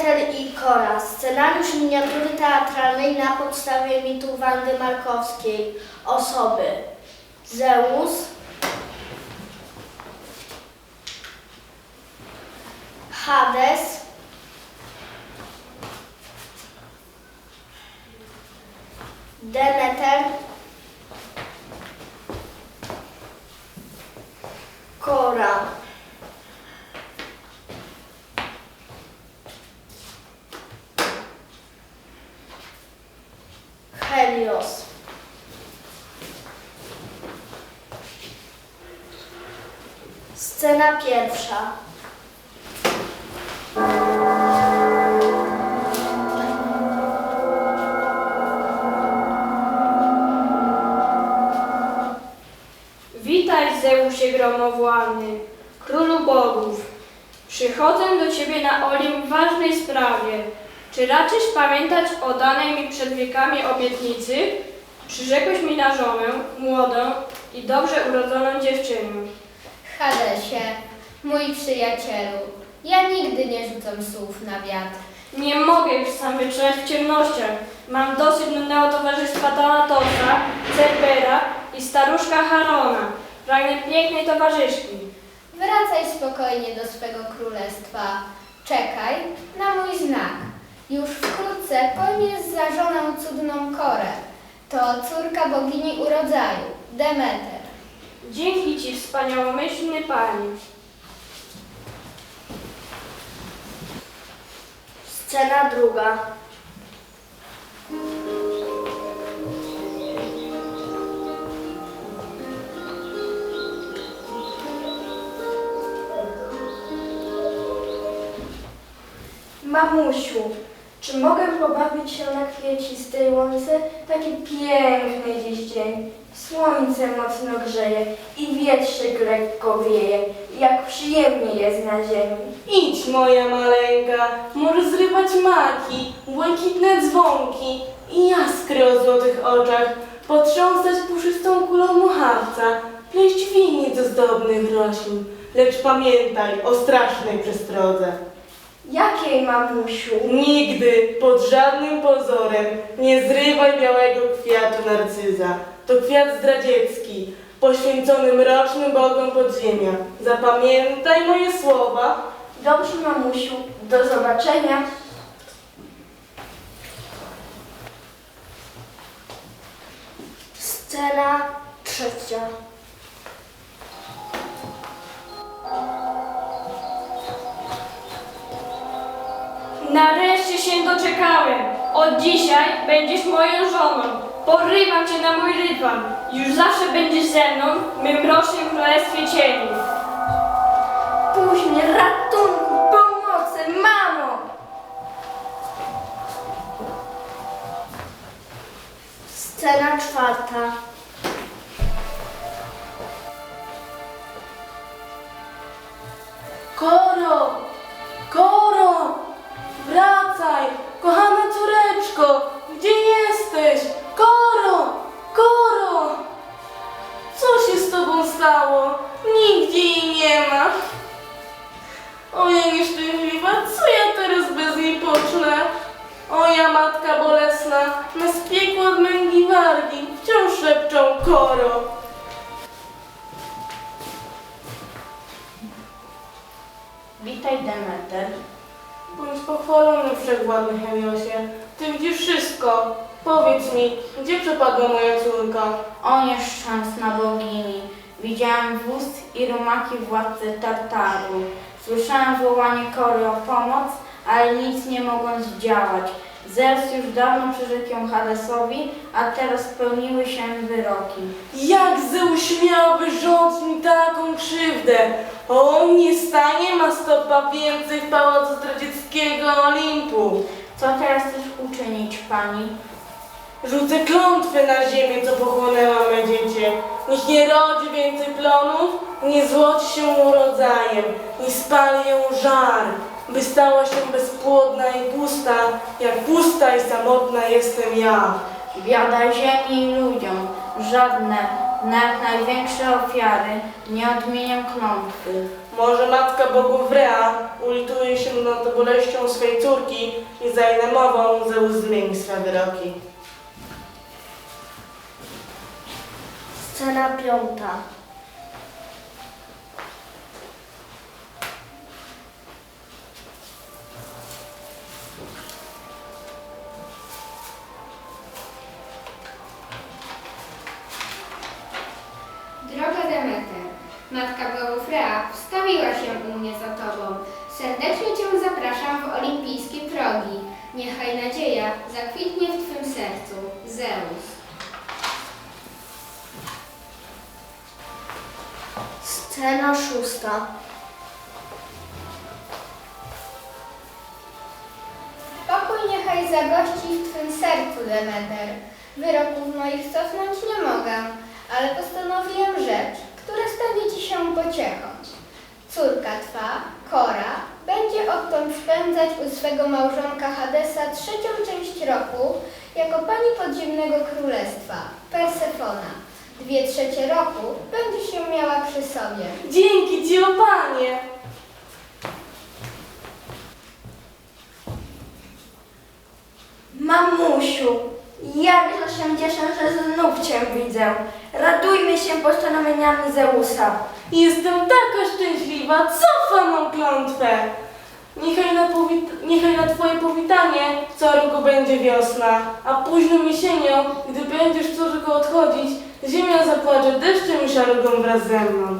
Demeter i Kora. Scenariusz miniatury teatralnej na podstawie mitu Wandy Markowskiej. Osoby. Zeus. Hades. Demeter. Kora. Helios. Scena pierwsza. Witaj, Zeusie gromowładny, królu bogów. Przychodzę do ciebie na Olim w ważnej sprawie. Czy raczysz pamiętać o danej mi przed wiekami obietnicy? Przyrzekłeś mi na żonę, młodą i dobrze urodzoną dziewczynę. Hadesie, mój przyjacielu, ja nigdy nie rzucam słów na wiatr. Nie mogę już sam wytrzymać w ciemnościach. Mam dosyć nudnego towarzystwa Tanatosa, Cerbera i staruszka Harona. Pragnę pięknej towarzyszki. Wracaj spokojnie do swego królestwa. Czekaj na mój znak. Już wkrótce pojmiesz za żonę cudną Korę. To córka bogini urodzaju, Demeter. Dzięki ci, wspaniałomyślny panie. Scena druga. Mamusiu, czy mogę pobawić się na kwiecistej łące? Taki piękny dziś dzień. Słońce mocno grzeje i wietrzyk lekko wieje. Jak przyjemnie jest na ziemi. Idź, moja maleńka, możesz zrywać maki, błękitne dzwonki i jaskry o złotych oczach, potrząsać puszystą kulą muchawca, pleść winic zdobnych roślin. Lecz pamiętaj o strasznej przestrodze. Jakiej mamusiu? Nigdy, pod żadnym pozorem, nie zrywaj białego kwiatu narcyza. To kwiat zdradziecki, poświęcony mrocznym bogom podziemia. Zapamiętaj moje słowa, Dobrze, mamusiu. Do zobaczenia. Scena trzecia. Nareszcie się doczekałem. Od dzisiaj będziesz moją żoną. Porywam cię na mój rydwan. Już zawsze będziesz ze mną w mym mrocznym królestwie cieni. Mnie, ratunku, pomocy, mamo! Scena czwarta. Koro! Wracaj! Kochana córeczko! Gdzie jesteś? Koro! Koro! Co się z tobą stało? Nigdzie jej nie ma. Ojej, nieszczęśliwa, co ja teraz bez niej pocznę? Oja matka bolesna, nas piekło od męki wargi, wciąż szepczą koro. Witaj Demeter. Bądź pochwalony wszechwładny Heliosie. Ty widzisz wszystko. Powiedz mi, gdzie przepadła moja córka? O nieszczęsna bogini. Widziałem wóz i rumaki władcy Tartaru. Słyszałem wołanie Kory o pomoc, ale nic nie mogłem zdziałać. Zeus już dawno przyrzekł ją Hadesowi, a teraz spełniły się wyroki. Jak Zeus śmiał wyrządzić mi taką krzywdę? On nie stanie ma stopa więcej w pałacu zdradzieckiego Olimpu. Co teraz chcesz uczynić, pani? Rzucę klątwę na ziemię, co pochłonęła me dziecię. Niech nie rodzi więcej plonów, nie złoci się urodzajem, nie spali ją żar, by stała się bezpłodna i pusta, jak pusta i samotna jestem ja. Biada ziemi i ludziom. żadne, nawet największe ofiary nie odmienią klątwy. Może Matka Bogów Rea ulituje się nad boleścią swej córki i za jej namową Zeus zmieni swe wyroki. Scena piąta. Wstawiła się u mnie za Tobą. Serdecznie Cię zapraszam w olimpijskie progi. Niechaj nadzieja zakwitnie w Twym sercu. Zeus. Scena szósta. Pokój niechaj zagości w Twym sercu, Demeter. Wyroków moich cofnąć nie mogę, ale postanowiłem rzecz, która stawi Ci się pociechą. Córka Twa, Kora, będzie spędzać u swego małżonka Hadesa trzecią część roku jako pani podziemnego królestwa, Persefona. Dwie trzecie roku będzie się miała przy sobie. Dzięki Ci, o Panie! Mamusiu, jakże się cieszę, że znów Cię widzę. Radujmy się postanowieniami Zeusa. Jestem taka szczęśliwa, cofam mam klątwę! Niechaj na, powit- niechaj na Twoje powitanie co roku będzie wiosna, a późną jesienią, gdy będziesz córko odchodzić, ziemia zapłacze deszczem i szarugą wraz ze mną.